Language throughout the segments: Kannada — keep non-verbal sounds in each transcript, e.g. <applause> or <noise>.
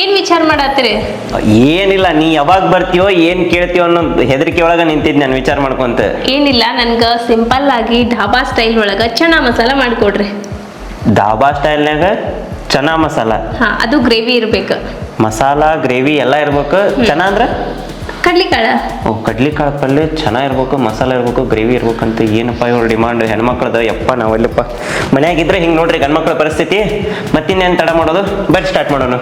ಏನ್ ವಿಚಾರ ಮಾಡತ್ತೀರಿ? ಏನಿಲ್ಲ ನೀ ಯಾವಾಗ ಬರ್ತೀಯೋ ಏನ್ ಕೇಳ್ತೀಯೋ ಅನ್ನೋ ಹೆದರಿಕೆ ಒಳಗ ನಿಂತಿದ್ ನಾನು ವಿಚಾರ ಮಾಡ್ಕೊಂತ. ಏನಿಲ್ಲ ನನ್ಗ ಸಿಂಪಲ್ ಆಗಿ ಢಾಬಾ ಸ್ಟೈಲ್ ಒಳಗ ಚನಾ ಮಸಾಲ ಮಾಡ್ಕೊಡ್ರಿ. ಸ್ಟೈಲ್ ಸ್ಟೈಲ್ನಾಗ ಚನಾ ಮಸಾಲ. ಹಾ ಅದು ಗ್ರೇವಿ ಇರ್ಬೇಕು. ಮಸಾಲ ಗ್ರೇವಿ ಎಲ್ಲ ಇರ್ಬೇಕು. ಚೆನ್ನ ಅಂದ್ರ? ಕಡ್ಲಿಕಾಳ. ಓ ಕಡ್ಲಿಕಾಳು ಪಲ್ಯ ಚೆನ್ನಾಗಿರ್ಬೇಕು ಮಸಾಲ ಇರ್ಬೇಕು ಗ್ರೇವಿ ಇರ್ಬೇಕಂತ ಏನಪ್ಪ ಇವ್ರ ಡಿಮಾಂಡ್ ಹೆಣ್ಮಕ್ಳದ ಯಪ್ಪ ನಾವೆಲ್ಲಪ್ಪ. ಮನ್ಯಾಗಿದ್ರೆ ಹಿಂಗೆ ನೋಡ್ರಿ ಗಂಡ್ಮಕ್ಳ ಪರಿಸ್ಥಿತಿ. ಮತ್ತಿನ್ನೇನು ತಡ ಮಾಡೋದು? ಬಟ್ ಸ್ಟಾರ್ಟ್ ಮಾಡೋಣ.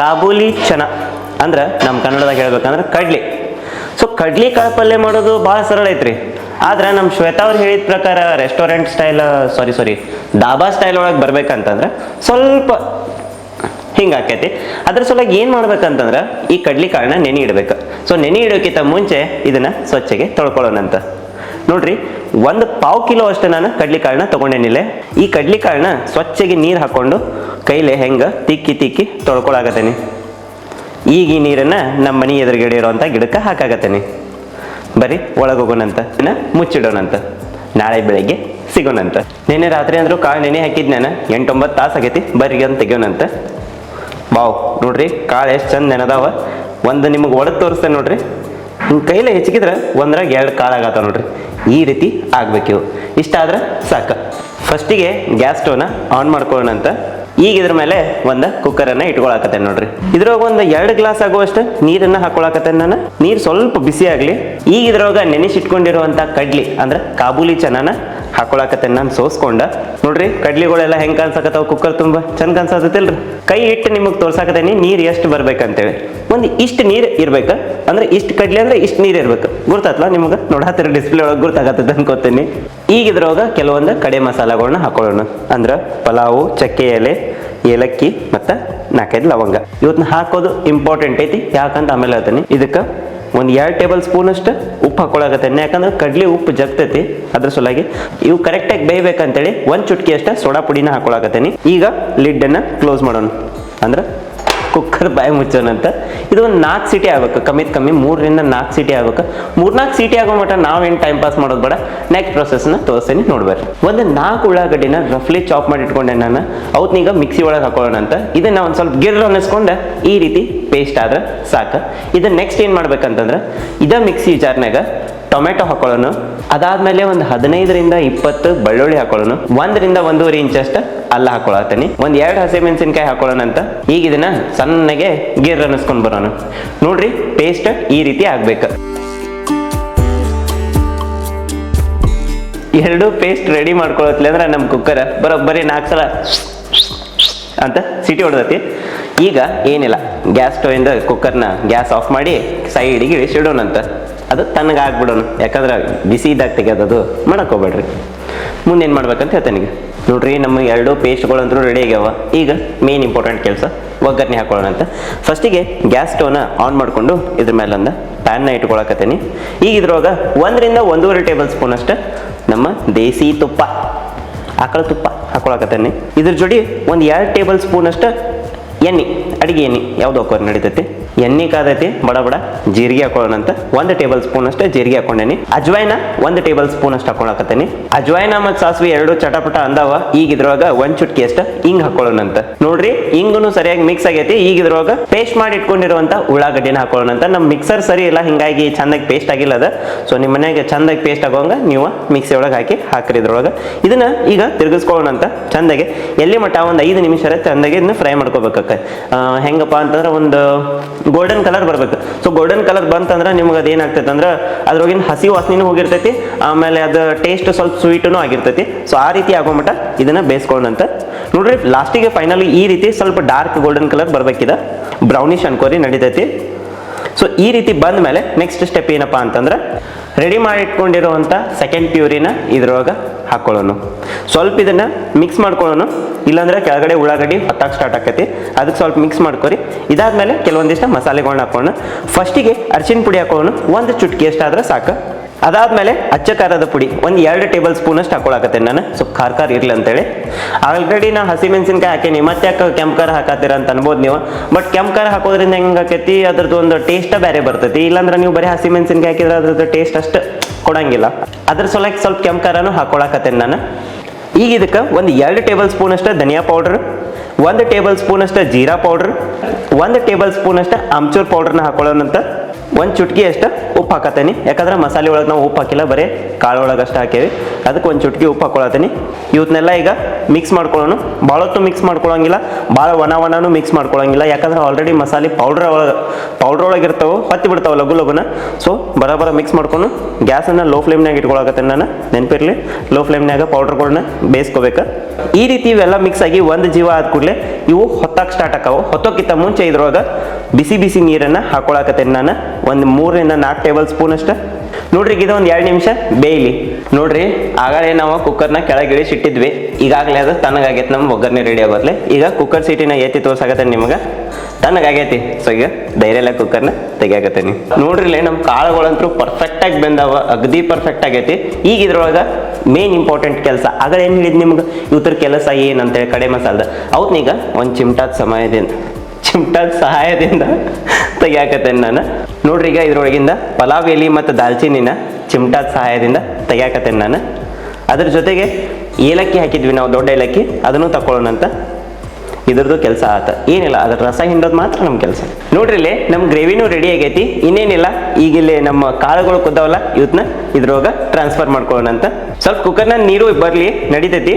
ಕಾಬೂಲಿ ಚನ. ಅಂದ್ರೆ ನಮ್ಮ ಕನ್ನಡದಾಗ ಹೇಳ್ಬೇಕಂದ್ರೆ ಕಡ್ಲಿ. ಸೊ ಕಡ್ಲಿ ಕಾಳು ಪಲ್ಯ ಮಾಡೋದು ಭಾಳ ಸರಳ ಐತ್ರಿ. ಆದ್ರೆ ನಮ್ಮ ಶ್ವೇತಾ ಅವ್ರು ಹೇಳಿದ ಪ್ರಕಾರ restaurant style sorry sorry dhaba style ಒಳಗೆ ಬರ್ಬೇಕಂತಂದ್ರೆ ಸ್ವಲ್ಪ ಹಿಂಗೆ ಆಕೈತಿ. ಅದ್ರ ಸಲುವಾಗಿ ಏನು ಮಾಡ್ಬೇಕಂತಂದ್ರೆ ಈ ಕಡ್ಲಿ ಕಾಳನ್ನ ನೆನೆ ಇಡ್ಬೇಕು. ಸೊ ನೆನೆ ಇಡೋಕ್ಕಿಂತ ಮುಂಚೆ ಇದನ್ನ ಸ್ವಚ್ಛಗೆ ತೊಳ್ಕೊಳ್ಳೋಣಂತ. ನೋಡ್ರಿ, ಒಂದು ಪಾವು ಕಿಲೋ ಅಷ್ಟು ನಾನು ಕಡ್ಲಿ ಕಾಳನ್ನ ತೊಗೊಂಡೇನಿಲ್ಲ. ಈ ಕಡ್ಲಿ ಕಾಳನ್ನ ಸ್ವಚ್ಛಗೆ ನೀರು ಹಾಕೊಂಡು ಕೈಲೇ ಹೆಂಗೆ ತಿಕ್ಕಿ ತಿಕ್ಕಿ ತೊಳ್ಕೊಳಾಗತ್ತೇನೆ ಈಗ ಈ ನೀರನ್ನ ನಮ್ಮ ಮನೆ ಎದುರುಗಡೆ ಇರೋವಂಥ ಗಿಡಕ್ಕೆ ಹಾಕಾಗತ್ತೇನೆ ಬರಿ ಒಳಗೋಗೋಣಂತ ಇದನ್ನ ಮುಚ್ಚಿಡೋಣಂತ, ನಾಳೆ ಬೆಳಗ್ಗೆ ಸಿಗೋಣಂತ. ನಿನ್ನೆ ರಾತ್ರಿ ಅಂದರೂ ಕಾಳು ನೆನೆ ಹಾಕಿದ್ ನಾನು, ಎಂಟೊಂಬತ್ತು ತಾಸು ಆಗೈತಿ ಬರ್ರಿ ಅಂತ ತೆಗಿಯೋಣಂತ. ವಾವ್, ನೋಡ್ರಿ ಕಾಳು ಎಷ್ಟು ಚಂದ ನೆನದಾವ. ಒಂದು ನಿಮಗೆ ಒಳಗೆ ತೋರಿಸ್ತೇನೆ ನೋಡ್ರಿ. ನಿಮ್ಮ ಕೈಲೇ ಹೆಚ್ಚಿಗಿದ್ರೆ ಒಂದ್ರಾಗ ಎರಡು ಕಾಳು ಆಗತ್ತ ನೋಡ್ರಿ. ಈ ರೀತಿ ಆಗಬೇಕು ಇಷ್ಟ ಆದ್ರೆ ಸಾಕು. ಫಸ್ಟಿಗೆ ಗ್ಯಾಸ್ ಸ್ಟವ್ನ ಆನ್ ಮಾಡ್ಕೊಳ್ಳೋಣಂತ. ಈಗ ಇದ್ರ ಮೇಲೆ ಒಂದು ಕುಕ್ಕರನ್ನ ಇಟ್ಕೊಳಕತ್ತೇನೆ ನೋಡ್ರಿ. ಇದ್ರೊಳಗೆ ಒಂದು ಎರಡು ಗ್ಲಾಸ್ ಆಗುವಷ್ಟು ನೀರನ್ನ ಹಾಕೊಳಕತ್ತೇನೆ ನಾನು. ನೀರು ಸ್ವಲ್ಪ ಬಿಸಿ ಆಗಲಿ, ಈಗ ಇದ್ರೊಳಗೆ ನೆನೆಸಿಟ್ಕೊಂಡಿರುವಂಥ ಕಡ್ಲಿ ಅಂದ್ರೆ ಕಾಬೂಲಿ ಚನಾನ ಹಾಕೊಳಕತ್ತೇನೆ ನಾನು ಸೋಸ್ಕೊಂಡ. ನೋಡ್ರಿ, ಕಡ್ಲಿಗಳೆಲ್ಲ ಹೆಂಗ್ ಕಾಣ್ಸಕತ್ತಾವ ಕುಕ್ಕರ್ ತುಂಬಾ? ಚಂದ ಕಾಣ್ಸತ್ತೈತಿಲ್ರಿ ಕೈ ಇಟ್ಟು ನಿಮಗೆ ತೋರ್ಸಾಕತ್ತೇನಿ, ನೀರು ಎಷ್ಟು ಬರ್ಬೇಕಂತೇಳಿ. ಒಂದು ಇಷ್ಟು ನೀರು ಇರ್ಬೇಕು. ಅಂದ್ರೆ ಇಷ್ಟು ಕಡ್ಲಿ ಅಂದ್ರೆ ಇಷ್ಟು ನೀರು ಇರ್ಬೇಕು. ಗುರ್ತಾತ್ಲ ನಿಮ್ಗೆ? ನೋಡತ್ತಿರ ಡಿಸ್ಪ್ಲೇ ಒಳಗೆ ಗುರ್ತಾಗತ್ತೆ ಅನ್ಕೋತೀನಿ. ಈಗ ಇದ್ರೊಳಗೆ ಕೆಲವೊಂದು ಕಡೆ ಮಸಾಲಗಳನ್ನ ಹಾಕೊಳ್ಳೋಣ. ಅಂದ್ರೆ ಪಲಾವು, ಚಕ್ಕೆ ಎಲೆ, ಏಲಕ್ಕಿ ಮತ್ತು ನಾಲ್ಕೈದು ಲವಂಗ. ಇವತ್ತನ್ನ ಹಾಕೋದು ಇಂಪಾರ್ಟೆಂಟ್ ಐತಿ. ಯಾಕಂತ ಆಮೇಲೆ ಹೇಳ್ತೀನಿ. ಇದಕ್ಕೆ ಒಂದು ಎರಡು ಟೇಬಲ್ ಸ್ಪೂನ್ ಅಷ್ಟು ಉಪ್ಪು ಹಾಕೊಳಕತ್ತೇನೆ ಯಾಕಂದ್ರೆ ಕಡ್ಲಿ ಉಪ್ಪು ಜಗ್ತೈತಿ. ಅದ್ರ ಸಲುವಾಗಿ ಇವು ಕರೆಕ್ಟಾಗಿ ಬೇಯಬೇಕಂತೇಳಿ ಒಂದು ಚುಟ್ಕಿ ಅಷ್ಟ ಸೋಡಾ ಪುಡಿನ ಹಾಕೊಳಕತ್ತೀನಿ ಈಗ ಲಿಡ್ಡನ್ನು ಕ್ಲೋಸ್ ಮಾಡೋಣ. ಅಂದ್ರೆ ಕುಕ್ಕರ್ ಬಾಯಿ ಮುಚ್ಚೋಣಂತ ಇದು ಒಂದು ನಾಲ್ಕು ಸಿಟಿ ಆಗ್ಬೇಕು, ಕಮ್ಮಿ ಕಮ್ಮಿ ಮೂರರಿಂದ ನಾಲ್ಕು ಸಿಟಿ ಆಗ್ಬೇಕು. ಮೂರ್ನಾಲ್ಕು ಸಿಟಿ ಆಗೋ ಮಟ್ಟ ನಾವೇನು ಟೈಮ್ ಪಾಸ್ ಮಾಡೋದು ಬೇಡ. ನೆಕ್ಸ್ಟ್ ಪ್ರೊಸೆಸ್ನ ತೋರಿಸ್ತೀನಿ, ನೋಡ್ಬೇಕು. ಒಂದು ನಾಲ್ಕು ಉಳ್ಳಾಗಡ್ಡಿನ ರಫ್ಲಿ ಚಾಪ್ ಮಾಡಿ ಇಟ್ಕೊಂಡೆ ನಾನು. ಅವತ್ನೀಗ ಮಿಕ್ಸಿ ಒಳಗೆ ಹಾಕೊಳ್ಳೋಣ ಅಂತ ಇದನ್ನ ಒಂದು ಸ್ವಲ್ಪ ಗಿರ್ ಅನ್ನಿಸ್ಕೊಂಡು. ಈ ರೀತಿ ಪೇಸ್ಟ್ ಆದ್ರೆ ಸಾಕು. ಇದು ನೆಕ್ಸ್ಟ್ ಏನು ಮಾಡ್ಬೇಕಂತಂದ್ರೆ, ಇದ ಮಿಕ್ಸಿ ಜಾರ್ನಾಗ ಟೊಮೆಟೊ ಹಾಕೊಳ್ಳೋಣ. ಅದಾದ್ಮೇಲೆ ಒಂದು ಹದಿನೈದರಿಂದ ಇಪ್ಪತ್ತು ಬೆಳ್ಳುಳ್ಳಿ ಹಾಕೊಳ್ಳೋಣ. ಒಂದರಿಂದ ಒಂದೂವರೆ ಇಂಚಷ್ಟು ಅಲ್ಲ ಹಾಕೊಳತ್ತೀನಿ ಒಂದ್ ಎರಡು ಹಸಿಮೆಣಸಿನ್ಕಾಯಿ ಹಾಕೊಳ್ಳೋಣ ಅಂತ. ಈಗ ಇದನ್ನ ಸಣ್ಣಗೆ ಗೀರ್ ಅನ್ನಿಸ್ಕೊಂಡ್ ಬರೋಣ. ನೋಡ್ರಿ ಪೇಸ್ಟ್ ಈ ರೀತಿ ಆಗ್ಬೇಕು. ಎರಡು ಪೇಸ್ಟ್ ರೆಡಿ ಮಾಡ್ಕೊಳತ್ಲಿ ಅಂದ್ರೆ ನಮ್ಮ ಕುಕ್ಕರ್ ಬರೋಬ್ಬರಿ ನಾಲ್ಕು ಸಲ ಅಂತ ಸಿಟಿ ಹೊಡೆದತಿ. ಈಗ ಏನಿಲ್ಲ ಗ್ಯಾಸ್ ಸ್ಟೋವಿಂದ ಕುಕ್ಕರ್ನ ಗ್ಯಾಸ್ ಆಫ್ ಮಾಡಿ ಸೈಡಿಗೆ ಇಳಿಸಿಡೋಣಂತ ಅದು ತನಗಾಗ್ಬಿಡೋಣ ಯಾಕಂದ್ರೆ ಬಿಸಿ ಇದ್ದಾಗ ತೆಗೆಯೋದು ಹೋಗ್ಬೇಡ್ರಿ. ಮುಂದೆ ಏನು ಮಾಡ್ಬೇಕಂತ ಹೇಳ್ತೇನೆ ಈಗ. ನೋಡ್ರಿ, ನಮ್ಮ ಎರಡು ಪೇಸ್ಟ್ಗಳಂತೂ ರೆಡಿ ಆಗ್ಯಾವ. ಈಗ ಮೇನ್ ಇಂಪಾರ್ಟೆಂಟ್ ಕೆಲಸ, ಒಗ್ಗರಣೆ ಹಾಕೊಳ್ಳೋಣ ಅಂತ. ಫಸ್ಟಿಗೆ ಗ್ಯಾಸ್ ಸ್ಟವ್ನ ಆನ್ ಮಾಡಿಕೊಂಡು ಇದ್ರ ಮೇಲೆ ಒಂದು ಪ್ಯಾನ್ನ ಇಟ್ಕೊಳಕತ್ತೀನಿ. ಈಗ ಇದ್ರೊಳಗೆ ಒಂದರಿಂದ ಒಂದೂವರೆ ಟೇಬಲ್ ಸ್ಪೂನ್ ಅಷ್ಟು ನಮ್ಮ ದೇಸಿ ತುಪ್ಪ, ಆಕಳ ತುಪ್ಪ ಹಾಕೊಳಕತ್ತೇನೆ. ಇದ್ರ ಜೋಡಿ ಒಂದು ಎರಡು ಟೇಬಲ್ ಸ್ಪೂನ್ ಅಷ್ಟು ಎಣ್ಣೆ. ಅಡಿಗೆ ಎಣ್ಣೆ, ಯಾವ್ದು ಹಾಕೋರು ನಡೀತೈತಿ. ಎಣ್ಣೆ ಕಾದೈತಿ, ಬಡ ಬಡ, ಜೀರಿಗೆ ಹಾಕೊಳ್ಳೋಣ ಅಂತ. ಒಂದು ಟೇಬಲ್ ಸ್ಪೂನ್ ಅಷ್ಟು ಜೀರಿಗೆ ಹಾಕೊಂಡೇನಿ. ಅಜ್ವಾಯ್ನ ಒಂದು ಟೇಬಲ್ ಸ್ಪೂನ್ ಅಷ್ಟು ಹಾಕೊಳಕತ್ತೇನಿ. ಅಜ್ವಾಯ್ನ ಮತ್ತು ಸಾಸಿವೆ ಎರಡು ಚಟಪಟ ಅಂದಾವ, ಈಗ ಇದ್ರೊಳಗ ಒಂದ್ ಚುಟ್ಕಿ ಅಷ್ಟ ಹಿಂಗ್ ಹಾಕೊಳ್ಳೋಣ ಅಂತ. ನೋಡ್ರಿ ಹಿಂಗೂ ಸರಿಯಾಗಿ ಮಿಕ್ಸ್ ಆಗೈತಿ. ಈಗ ಪೇಸ್ಟ್ ಮಾಡಿ ಇಟ್ಕೊಂಡಿರುವಂತ ಉಳ್ಳಾಗಡ್ಡಿನ ಹಾಕೊಳ್ಳೋಣ ಅಂತ. ನಮ್ಮ ಮಿಕ್ಸರ್ ಸರಿ ಇಲ್ಲ, ಹಿಂಗಾಗಿ ಚಂದಾಗಿ ಪೇಸ್ಟ್ ಆಗಿಲ್ಲ ಅದ. ಸೊ ನಿಮ್ಮ ಮನೆಗೆ ಚಂದಾಗಿ ಪೇಸ್ಟ್ ಆಗೋಂಗ ನೀವು ಮಿಕ್ಸಿ ಒಳಗೆ ಹಾಕಿ ಹಾಕ್ರಿ ಇದ್ರೊಳಗ. ಇದನ್ನ ಈಗ ತಿರುಗಿಸ್ಕೊಳ್ಳೋಣ ಅಂತ, ಚಂದಾಗಿ. ಎಲ್ಲಿ ಮಟ್ಟ? ಒಂದು ಐದು ನಿಮಿಷ ಚಂದಾಗಿ ಇದನ್ನ ಫ್ರೈ ಮಾಡ್ಕೋಬೇಕ ಹೆಂಗಪ್ಪ ಅಂತಂದ್ರೆ ಒಂದು ಗೋಲ್ಡನ್ ಕಲರ್ ಬರ್ಬೇಕು. ಸೊ ಗೋಲ್ಡನ್ ಕಲರ್ ಬಂತಂದ್ರೆ ನಿಮ್ಗೆ ಅದು ಏನಾಗ್ತೈತೆ ಅಂದ್ರೆ ಅದ್ರೊಳಗಿನ ಹಸಿ ವಾಸನೆನೂ ಹೋಗಿರ್ತೈತಿ, ಆಮೇಲೆ ಅದು ಟೇಸ್ಟ್ ಸ್ವಲ್ಪ ಸ್ವೀಟೂ ಆಗಿರ್ತೈತಿ. ಸೊ ಆ ರೀತಿ ಆಗೋ ಮಟ್ಟ ಇದನ್ನ ಬೇಯಿಸ್ಕೊಳ್ಳೋಣಂತ ನೋಡ್ರಿ ಲಾಸ್ಟಿಗೆ ಫೈನಲಿ ಈ ರೀತಿ ಸ್ವಲ್ಪ ಡಾರ್ಕ್ ಗೋಲ್ಡನ್ ಕಲರ್ ಬರ್ಬೇಕಿದೆ. ಬ್ರೌನಿಶ್ ಅನ್ಕೋರಿ ನಡೀತೈತಿ. ಸೊ ಈ ರೀತಿ ಬಂದ ಮೇಲೆ ನೆಕ್ಸ್ಟ್ ಸ್ಟೆಪ್ ಏನಪ್ಪಾ ಅಂತಂದ್ರೆ ರೆಡಿ ಮಾಡಿ ಇಟ್ಕೊಂಡಿರುವಂಥ ಸೆಕೆಂಡ್ ಪ್ಯೂರಿನ ಇದ್ರೊಳಗೆ ಹಾಕೊಳ್ಳೋಣ ಸ್ವಲ್ಪ ಇದನ್ನು ಮಿಕ್ಸ್ ಮಾಡ್ಕೊಳ್ಳೋಣ ಇಲ್ಲಾಂದ್ರೆ ಕೆಳಗಡೆ ಉಳ್ಳಾಗಡ್ಡಿ ಹೊತ್ತಾಗ ಸ್ಟಾರ್ಟ್ ಆಕೈತಿ. ಅದಕ್ಕೆ ಸ್ವಲ್ಪ ಮಿಕ್ಸ್ ಮಾಡ್ಕೊರಿ. ಇದಾದ್ಮೇಲೆ ಕೆಲವೊಂದಿಷ್ಟು ಮಸಾಲೆಗಳನ್ನ ಹಾಕೋಣ ಫಸ್ಟಿಗೆ ಅರಿಶಿನ ಪುಡಿ ಹಾಕೊಳ್ಳೋಣ ಒಂದು ಚುಟ್ಕಿ ಎಷ್ಟಾದ್ರೆ ಸಾಕು. ಅದಾದಮೇಲೆ ಅಚ್ಚ ಖಾರದ ಪುಡಿ. ಒಂದು ಎರಡು ಟೇಬಲ್ ಸ್ಪೂನ್ ಅಷ್ಟು ಹಾಕೊಳಕತ್ತೆ ನಾನು. ಸ್ವಲ್ಪ ಖಾರ ಖಾರ ಇರಲಿ ಅಂತೇಳಿ. ಆಲ್ರೆಡಿ ನಾ ಹಸಿಮೆಣಸಿನ್ಕಾಯಿ ಹಾಕೇನಿ ಮತ್ತೆ ಯಾಕೆ ಕೆಂಪು ಖಾರ ಹಾಕತ್ತೀರ ಅಂತ ಅನ್ಬೋದು ನೀವು. ಬಟ್ ಕೆಂಪು ಖಾರ ಹಾಕೋದ್ರಿಂದ ಹೆಂಗೆ ಆಕೈತಿ? ಅದ್ರದ್ದು ಒಂದು ಟೇಸ್ಟ್ ಬೇರೆ ಬರ್ತೈತಿ. ಇಲ್ಲಾಂದ್ರೆ ನೀವು ಬರೀ ಹಸಿಮೆಣಸಿನ್ಕಾಯಿ ಹಾಕಿದ್ರೆ ಅದ್ರದ್ದು ಟೇಸ್ಟ್ ಅಷ್ಟು ಕೊಡಂಗಿಲ್ಲ. ಅದ್ರ ಸಲಕ್ಕೆ ಸ್ವಲ್ಪ ಕೆಂಪು ಖಾರನೂ ಹಾಕೊಳಕತ್ತೇನೆ ನಾನು. ಈಗ ಇದಕ್ಕೆ ಒಂದು ಎರಡು ಟೇಬಲ್ ಸ್ಪೂನ್ ಅಷ್ಟು ಧನಿಯಾ ಪೌಡ್ರ್, ಒಂದು ಟೇಬಲ್ ಸ್ಪೂನ್ ಅಷ್ಟು ಜೀರಾ ಪೌಡ್ರ್, ಒಂದು ಟೇಬಲ್ ಸ್ಪೂನ್ ಅಷ್ಟು ಆಮ್ಚೂರ್ ಪೌಡ್ರನ್ನ ಹಾಕೊಳ್ಳೋಣಂತ. ಒಂದು ಚುಟ್ಕಿ ಅಷ್ಟು ಉಪ್ಪು ಹಾಕತ್ತೇನೆ. ಯಾಕಂದ್ರೆ ಮಸಾಲೆ ಒಳಗೆ ನಾವು ಉಪ್ಪು ಹಾಕಿಲ್ಲ, ಬರೀ ಕಾಳು ಒಳಗೆ ಅಷ್ಟು ಹಾಕೇವಿ. ಅದಕ್ಕೆ ಒಂದು ಚುಟ್ಕಿ ಉಪ್ಪು ಹಾಕೊಳತ್ತೀನಿ. ಇವತ್ತನ್ನೆಲ್ಲ ಈಗ ಮಿಕ್ಸ್ ಮಾಡ್ಕೊಳ್ಳೋಣ ಭಾಳ ಹೊತ್ತು ಮಿಕ್ಸ್ ಮಾಡ್ಕೊಳ್ಳೋಂಗಿಲ್ಲ ಭಾಳ ಒಣ ಒಣನೂ ಮಿಕ್ಸ್ ಮಾಡ್ಕೊಳ್ಳೋಂಗಿಲ್ಲ ಯಾಕಂದ್ರೆ ಆಲ್ರೆಡಿ ಮಸಾಲೆ ಪೌಡ್ರ್ ಒಳಗೆ ಪೌಡ್ರ್ ಒಳಗೆ ಇರ್ತಾವೆ, ಹತ್ತಿ ಬಿಡ್ತಾವೆ ಲಘು ಲಘುನ. ಸೊ ಬರೋಬರ ಮಿಕ್ಸ್ ಮಾಡ್ಕೊಂಡು ಗ್ಯಾಸನ್ನು ಲೋ ಫ್ಲೇಮ್ನಾಗ ಇಟ್ಕೊಳಕತ್ತೇನೆ ನಾನು. ನೆನಪಿರಲಿ? ಲೋ ಫ್ಲೇಮ್ನಾಗ ಪೌಡ್ರ್ಗಳನ್ನ ಬೇಯಿಸ್ಕೋಬೇಕು. ಈ ರೀತಿ ಇವೆಲ್ಲ ಮಿಕ್ಸ್ ಆಗಿ ಒಂದು ಜೀವ ಆದ ಕೂಡಲೇ ಇವು ಹೊತ್ತಾಗ ಸ್ಟಾರ್ಟ್ ಆಕಾವು ಹೊತ್ತೋಕ್ಕಿಂತ ಮುಂಚೆ ಇದ್ರೊಳಗೆ ಬಿಸಿ ಬಿಸಿ ನೀರನ್ನು ಹಾಕೊಳಕತ್ತೇನೆ ನಾನು. ಒಂದು ಮೂರರಿಂದ ನಾಲ್ಕು ಟೇಬಲ್ ಸ್ಪೂನ್ ಅಷ್ಟೇ. ನೋಡ್ರಿ ಇದು ಒಂದು ಎರಡು ನಿಮಿಷ ಬೇಯಲಿ. ನೋಡ್ರಿ, ಆಗಲೇ ನಾವು ಕುಕ್ಕರ್ನ ಕೆಳಗೆ ಇಳಿಸಿಟ್ಟಿದ್ವಿ ಈಗಾಗಲೇ ಅದು ತಣ್ಣಗಾಗೈತೆ, ನಮ್ಮ ಒಗ್ಗರಣೆ ರೆಡಿ ಆಗೋದ್ಲೆ. ಈಗ ಕುಕ್ಕರ್ ಸೀಟಿನ ಎತ್ತಿ ತೋರ್ಸಾಕತ್ತೇನೆ ನಿಮಗೆ. ತಣ್ಣಗಾಗೈತಿ. ಸೊ ಈಗ ಧೈರ್ಯ ಎಲ್ಲ ಕುಕ್ಕರ್ನ ತೆಗಿಯಾಕತ್ತೇನಿ ನೋಡ್ರಿಲೆ ನಮ್ಮ ಕಾಳುಗಳಂತೂ ಪರ್ಫೆಕ್ಟಾಗಿ ಬೆಂದಾವ, ಅಗದಿ ಪರ್ಫೆಕ್ಟ್ ಆಗೈತಿ. ಈಗ ಇದ್ರೊಳಗೆ ಮೇನ್ ಇಂಪಾರ್ಟೆಂಟ್ ಕೆಲಸ. ಆಗಲೇ ಏನು ಹೇಳಿದ್ ನಿಮ್ಗೆ? ಇವತ್ತರ ಕೆಲಸ ಏನಂತೇಳಿ ಕಡೆ ಮಸಾಲದ. ಅವತ್ನೀಗ ಒಂದು ಚಿಮಟಾದ ಸಮಯದಿಂದ ಚಿಮ್ಟಾದ ಸಹಾಯದಿಂದ ತೆಗಿಯಾಕತ್ತೇನೆ ನಾನು. ನೋಡ್ರಿ ಈಗ ಇದ್ರೊಳಗಿಂದ ಪಲಾವ್ ಎಲೆ ಮತ್ತು ದಾಲ್ಚಿನ್ನಿನ ಚಿಮ್ಟಾದ ಸಹಾಯದಿಂದ ತೆಗಿಯಾಕತ್ತೇನೆ ನಾನು. ಅದ್ರ ಜೊತೆಗೆ ಏಲಕ್ಕಿ ಹಾಕಿದ್ವಿ ನಾವು, ದೊಡ್ಡ ಏಲಕ್ಕಿ. ಅದನ್ನು ತಗೊಳ್ಳೋಣಂತ ಇದ್ರದ್ದು ಕೆಲಸ ಆತ. ಏನಿಲ್ಲ, ಅದ್ರ ರಸ ಹಿಂಡೋದು ಮಾತ್ರ ನಮ್ಮ ಕೆಲಸ. ನೋಡ್ರಿ ಇಲ್ಲಿ ನಮ್ಮ ಗ್ರೇವಿನೂ ರೆಡಿ ಆಗೈತಿ. ಇನ್ನೇನಿಲ್ಲ, ಈಗ ಇಲ್ಲಿ ನಮ್ಮ ಕಾಳುಗಳು ಕುದ್ದಾವಲ್ಲ ಇವತ್ತನ್ನ ಇದ್ರೊಳಗೆ ಟ್ರಾನ್ಸ್ಫರ್ ಮಾಡ್ಕೊಳ್ಳೋಣ ಅಂತ. ಸ್ವಲ್ಪ ಕುಕ್ಕರ್ನ ನೀರು ಬರಲಿ, ನಡಿತೈತಿ.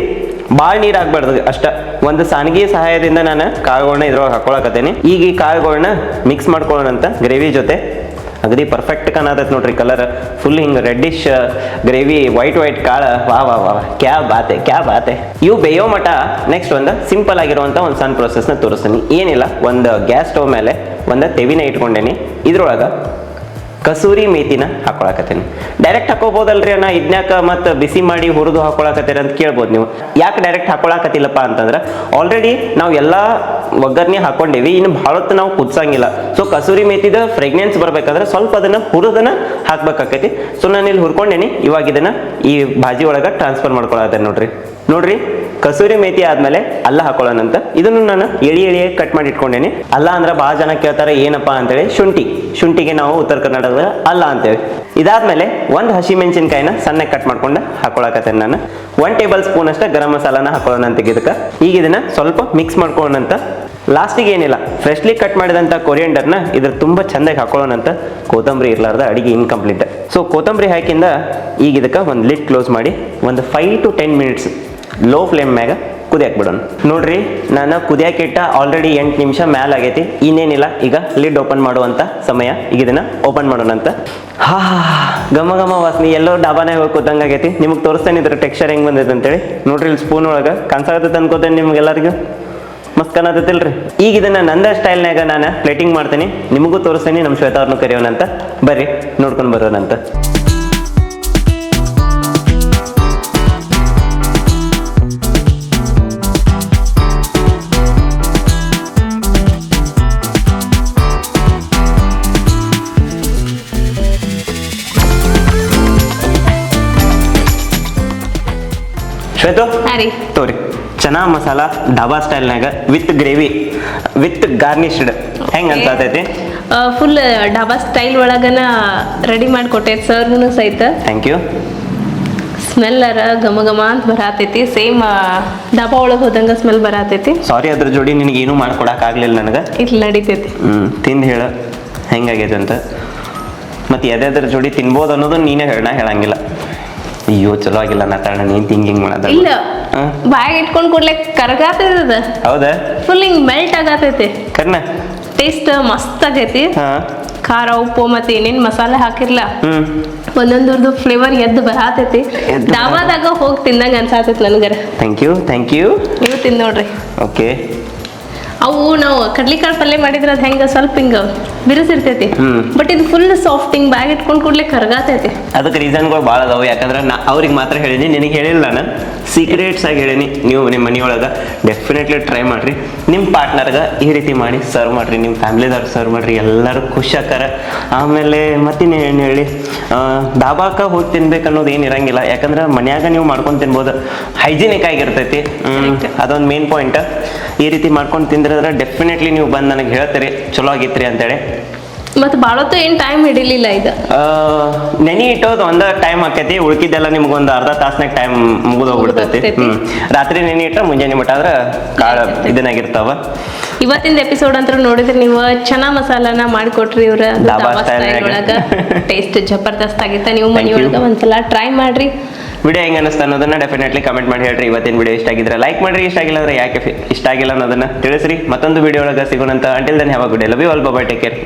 ಭಾಳ ನೀರು ಆಗ್ಬಾರ್ದು ಅಷ್ಟ ಒಂದು ಸಾನಿಗೆ ಸಹಾಯದಿಂದ ನಾನು ಕಾಳುಗಳನ್ನ ಇದ್ರೊಳಗೆ ಹಾಕೊಳಕತ್ತೇನೆ. ಈಗ ಈ ಕಾಳುಗಳನ್ನ ಮಿಕ್ಸ್ ಮಾಡ್ಕೊಳ್ಳೋಣಂತ ಗ್ರೇವಿ ಜೊತೆ. ಅಗದಿ ಪರ್ಫೆಕ್ಟ್ ಕಾಣತೈತೆ ನೋಡ್ರಿ ಕಲರ್ ಫುಲ್ ಹಿಂಗೆ ರೆಡ್ಡಿಶ್ ಗ್ರೇವಿ ವೈಟ್ ವೈಟ್ ಕಾಳ. ವಾ ವಾ ವಾ ಕ್ಯಾ ಬಾತೆ ಕ್ಯಾ ಬಾತೆ. ಇವು ಬೇಯೋ ಮಠ. ನೆಕ್ಸ್ಟ್ ಒಂದು ಸಿಂಪಲ್ ಆಗಿರುವಂಥ ಒಂದು ಸಣ್ಣ ಪ್ರೊಸೆಸ್ನ ತೋರಿಸ್ತೀನಿ. ಏನಿಲ್ಲ, ಒಂದು ಗ್ಯಾಸ್ ಸ್ಟವ್ ಮೇಲೆ ಒಂದು ತೆವಿನ ಇಟ್ಕೊಂಡೇನಿ. ಇದ್ರೊಳಗೆ ಕಸೂರಿ ಮೇತಿನ ಹಾಕೊಳಕತ್ತೇನೆ. ಡೈರೆಕ್ಟ್ ಹಾಕೋಬೋದಲ್ರಿ ಅಣ್ಣ, ಇದ್ನ್ಯಾಕ ಮತ್ತೆ ಬಿಸಿ ಮಾಡಿ ಹುರಿದು ಹಾಕೊಳಕತ್ತೀರ ಅಂತ ಕೇಳ್ಬೋದು ನೀವು. ಯಾಕೆ ಡೈರೆಕ್ಟ್ ಹಾಕೊಳಕತ್ತಿಲ್ಲಪ್ಪ ಅಂತಂದ್ರೆ ಆಲ್ರೆಡಿ ನಾವು ಎಲ್ಲ ಒಗ್ಗರಣೆ ಹಾಕೊಂಡಿವಿ, ಇನ್ನು ಭಾಳ ಹೊತ್ತು ನಾವು ಕುದಿಸಂಗಿಲ್ಲ. ಸೊ ಕಸೂರಿ ಮೇತಿದ ಫ್ರೆಗ್ನೆನ್ಸ್ ಬರಬೇಕಂದ್ರೆ ಸ್ವಲ್ಪ ಅದನ್ನ ಹುರಿದನ್ನ ಹಾಕ್ಬೇಕಾಕೈತಿ. ಸೊ ನಾನು ಇಲ್ಲಿ ಹುರ್ಕೊಂಡೇನಿ, ಇವಾಗ ಇದನ್ನ ಈ ಭಾಜಿ ಒಳಗೆ ಟ್ರಾನ್ಸ್ಫರ್ ಮಾಡ್ಕೊಳತ್ತೆ ನೋಡ್ರಿ. ನೋಡ್ರಿ? ಕಸೂರಿ ಮೇಥಿ ಆದ್ಮೇಲೆ ಅಲ್ಲ ಹಾಕೊಳ್ಳೋಣಂತ ಇದನ್ನು ನಾನು ಎಳಿ ಎಳಿಯಾಗಿ ಕಟ್ ಮಾಡಿ ಇಟ್ಕೊಂಡೇನೆ. ಅಲ್ಲ ಅಂದ್ರೆ ಬಹಳ ಜನ ಕೇಳ್ತಾರೆ, ಏನಪ್ಪಾ? ಅಂತೇಳಿ ಶುಂಠಿ. ಶುಂಠಿಗೆ ನಾವು ಉತ್ತರ ಕರ್ನಾಟಕದ ಅಲ್ಲ ಅಂತೇಳಿ. ಇದಾದ್ಮೇಲೆ ಒಂದು ಹಸಿ ಮೆಣಸಿನಕಾಯಿನ ಸಣ್ಣ ಕಟ್ ಮಾಡ್ಕೊಂಡು ಹಾಕೊಳಕತ್ತೇನೆ ನಾನು. ಒನ್ ಟೇಬಲ್ ಸ್ಪೂನ್ ಅಷ್ಟ ಗರಂ ಮಸಾಲಾನ ಹಾಕೊಳ್ಳೋಣಂತ ಇದಕ್ಕೆ ಈಗ ಇದನ್ನ ಸ್ವಲ್ಪ ಮಿಕ್ಸ್ ಮಾಡ್ಕೊಳ್ಳೋಣಂತ ಲಾಸ್ಟಿಗೆ ಏನಿಲ್ಲ ಫ್ರೆಶ್ಲಿ ಕಟ್ ಮಾಡಿದಂಥ ಕೊರಿಯಂಡರ್ನ ಇದ್ರ ತುಂಬ ಚಂದಾಗಿ ಹಾಕೊಳ್ಳೋಣಂತ ಕೊತ್ತಂಬರಿ ಇರ್ಲಾರ್ದ ಅಡಿಗೆ ಇನ್ಕಂಪ್ಲೀಟ್ ಸೊ ಕೊತ್ತಂಬರಿ ಹಾಕಿಂದ ಈಗ ಇದಕ್ಕೆ ಒಂದು ಲಿಡ್ ಕ್ಲೋಸ್ ಮಾಡಿ, ಒಂದು five to ten minutes low flame ಮ್ಯಾಗ ಕುದಿಯಾಕ್ ಬಿಡೋಣ. ನೋಡ್ರಿ, ನಾನು ಕುದಿಯಾಕಿಟ್ಟ ಆಲ್ರೆಡಿ ಎಂಟು ನಿಮಿಷ ಮ್ಯಾಲ ಆಗೈತಿ. ಇನ್ನೇನಿಲ್ಲ, ಈಗ ಲಿಡ್ ಓಪನ್ ಮಾಡುವಂತ ಸಮಯ. ಈಗ ಇದನ್ನ ಓಪನ್ ಮಾಡೋಣಂತ ಹಾ ಘಮ ಘಮ ವಾಸನೆ, ಎಲ್ಲೋ ಡಾಬಾನಾಗ ಹೋಗಿ ಕೂತಂಗ ಆಗೈತಿ. ನಿಮಗೆ ತೋರಿಸ್ತೇನೆ ಇದ್ರ ಟೆಕ್ಸ್ಚರ್ ಹೆಂಗ್ ಬಂದೈತೆ ಅಂತೇಳಿ. ನೋಡ್ರಿ, ಇಲ್ಲಿ ಸ್ಪೂನ್ ಒಳಗೆ ಕನ್ಸಾಗತ್ತೆ ಅನ್ಕೋತೇನೆ ನಿಮ್ಗೆಲ್ಲರಿಗೂ ಮಸ್ತ್ ಕಾಣತೈತಿಲ್ರಿ. ಈಗ ಇದನ್ನ ನಂದ ಸ್ಟೈಲ್ನಾಗ ನಾನು ಪ್ಲೇಟಿಂಗ್ ಮಾಡ್ತೀನಿ. ನಿಮಗೂ ತೋರಿಸ್ತೇನೆ ನಮ್ಮ ಶ್ವೇತಾ ಕರೆಯೋಣ ಅಂತ. ಬರ್ರಿ, ನೋಡ್ಕೊಂಡು ಬರೋಣಂತ ರೀ ತೋರಿ. ಚನಾ ಮಸಾಲ ಡಾಬಾ ಸ್ಟೈಲ್ನಾಗ ವಿತ್ ಗ್ರೇವಿ ವಿತ್ ಗಾರ್ನಿಶ್ಡ್ ಹೆಂಗ್ ಆತೈತಿ? ಫುಲ್ ಡಾಬಾ ಸ್ಟೈಲ್ ಒಳಗನ ರೆಡಿ ಮಾಡಿಕೊಟ್ಟೆ ಸರ್ನು ಸಹಿತ. ಥ್ಯಾಂಕ್ ಯು ಸ್ಮೆಲ್ಲರ ಘಮ ಘಮ ಅಂತ ಬರಾತೈತಿ. ಸೇಮ್ ಡಾಬಾ ಒಳಗೆ ಹೋದಂಗ ಸ್ಮೆಲ್ ಬರಾತೈತಿ. ಸಾರಿ ಅದ್ರ ಜೋಡಿ ನಿನಗೆ ಏನೂ ಮಾಡ್ಕೊಡಕ್ ಆಗ್ಲಿಲ್ಲ ನನಗೆ. ಇಲ್ಲಿ ನಡಿತೈತಿ. ಹ್ಮ್ ತಿಂದು ಹೇಳ. ಹೆಂಗಾಗೈತೆ ಅಂತ. ಮತ್ತೆ ಯಾವ್ದಾದ್ರ ಜೋಡಿ ತಿನ್ಬೋದು ಅನ್ನೋದು ನೀನೇ ಹೇಳ ಹೇಳಂಗಿಲ್ಲ. ಅಯ್ಯೋ ಚಲೋ ಆಗಿಲ್ಲ ನಾ ತಾಣ ನೀನ್ ಮಾಡೋದ ಇಲ್ಲ. ಬಾಯಾಗ ಇಟ್ಕೊಂಡ್ ಕೂಡ್ಲೆ ಕರಗಾತೈತಿ ಅದ. ಹೌದಾ? ಫುಲ್ ಹಿಂಗ್ ಮೆಲ್ಟ್ ಆಗತೈತಿ. ಕಣ್ಣ ಟೇಸ್ಟ್ ಮಸ್ತ್ ಆಗೈತಿ. ಖಾರ ಉಪ್ಪು ಮತ್ತೆ ಏನೇನ್ ಮಸಾಲೆ ಹಾಕಿರ್ಲ. ಒಂದೊಂದ್ರದ್ದು ಫ್ಲೇವರ್ ಎದ್ದು ಬರತೈತಿ. ದಾವಾದಾಗ ಹೋಗಿ ತಿಂದಂಗ ಅನ್ಸಾತೈತಿ ನನಗರ. ಥ್ಯಾಂಕ್ ಯು ಥ್ಯಾಂಕ್ ಯು ನೀವು ತಿಂದ್ ನೋಡ್ರಿ. ಓಕೆ ಅವು ನಾವು ಕಡ್ಲಿಕಾಳು ಪಲ್ಯ ಮಾಡಿದ್ರೆ ಅದು ಹೆಂಗೆ? ಸ್ವಲ್ಪ ಹಿಂಗ ಬಿರುಸಿರ್ತೈತಿ. ಬಟ್ ಇದು ಫುಲ್ ಸಾಫ್ಟಿಂಗ್ ಬ್ಯಾಗ್ ಇಟ್ಕೊಂಡು ಕೂಡಲೇ ಕರಗಾತೈತಿ. ಅದಕ್ಕೆ ರೀಸನ್ಗಳು ಭಾಳ ಅದಾವ. ಯಾಕಂದ್ರೆ ನಾ ಅವ್ರಿಗೆ ಮಾತ್ರ ಹೇಳೀನಿ ನಿನಗೆ ಹೇಳಿಲ್ಲ ನಾನು. ಸೀಕ್ರೆಟ್ಸ್ ಆಗಿ ಹೇಳೀನಿ. ನೀವು ನಿಮ್ಮ ಮನೆಯೊಳಗೆ ಡೆಫಿನೆಟ್ಲಿ ಟ್ರೈ ಮಾಡಿರಿ. ನಿಮ್ಮ ಪಾರ್ಟ್ನರ್ಗೆ ಈ ರೀತಿ ಮಾಡಿ ಸರ್ವ್ ಮಾಡಿರಿ. ನಿಮ್ಮ ಫ್ಯಾಮ್ಲಿದವ್ರು ಸರ್ವ್ ಮಾಡಿರಿ. ಎಲ್ಲರೂ ಖುಷಿ ಆಕಾರ ಆಮೇಲೆ ಮತ್ತಿನ್ನ ಏನು ಹೇಳಿ ದಾಬಾಕ ಹೋಗಿ ತಿನ್ಬೇಕು ಅನ್ನೋದು ಏನು ಇರಂಗಿಲ್ಲ. ಯಾಕಂದ್ರೆ ಮನ್ಯಾಗ ನೀವು ಮಾಡ್ಕೊಂಡು ತಿನ್ಬೋದು. ಹೈಜಿನಿಕ್ ಆಗಿರ್ತೈತಿ ಅದೊಂದು ಮೇನ್ ಪಾಯಿಂಟ್ ಈ ರೀತಿ ಮಾಡ್ಕೊಂಡು ತಿಂದ್ರೆ ಡೆಫಿನೆಟ್ಲಿ ನೀವು ಬಂದು ನನಗೆ ಹೇಳ್ತೀರಿ. ಚಲೋ ಆಗಿತ್ರಿ ಅಂತೇಳಿ. ಮತ್ತು ಭಾಳೊತ್ತು ಏನು ಟೈಮ್ ಹಿಡಿಲಿಲ್ಲ ಇದು ನೆನಿ ಇಟ್ಟೋದು ಒಂದ ಟೈಮ್ ಆಕೈತಿ ಉಳ್ಕಿದ್ದೆಲ್ಲ ನಿಮ್ಗೊಂದು ಅರ್ಧ ತಾಸ್ನಾಗ ಟೈಮ್ ಮುಗಿದ ಹೋಗ್ಬಿಡ್ತೈತಿ ಹ್ಮ್. ರಾತ್ರಿ ನೆನೆ ಇಟ್ಟ ಮುಂಜಾನೆ ಮಟ್ಟ ಆದ್ರ ಕಾಳ ಇದನ್ನಾಗಿರ್ತಾವ ಇವತ್ತಿನ ಎಪಿಸೋಡ್ ಅಂತ ನೋಡಿದ್ರೆ ನೀವು ಚನಾ ಮಸಾಲಾನ ಮಾಡಿಕೊಟ್ರಿ ಇವ್ರ ಒಳಗ. <laughs> ಟೇಸ್ಟ್ ಜಬರ್ದಸ್ತ್ ಆಗಿತ್ತ. ನೀವು. ಮನೆಯೊಳಗ ಒಂದ್ಸಲ ಟ್ರೈ ಮಾಡ್ರಿ. ವಿಡಿಯೋ ಹೆಂಗೆ ಅನಿಸ್ತಾ ಅನ್ನೋದನ್ನ ಡೆಫಿನೆಟ್ಲಿ ಕಮೆಂಟ್ ಮಾಡಿ ಹೇಳ್ರಿ. ಇವತ್ತಿನ ವಿಡಿಯೋ ಇಷ್ಟ ಆಗಿದ್ರೆ ಲೈಕ್ ಮಾಡ್ರಿ. ಇಷ್ಟ ಆಗಿಲ್ಲ ಅಂದ್ರೆ ಯಾಕೆ ಇಷ್ಟ ಆಗಿಲ್ಲ ಅನ್ನೋದನ್ನ ತಿಳಿಸ್ರಿ. ಮತ್ತೊಂದು ವಿಡಿಯೋ ಒಳಗೆ ಸಿಗೋಣಂತ. Until then have good love you all Baba take care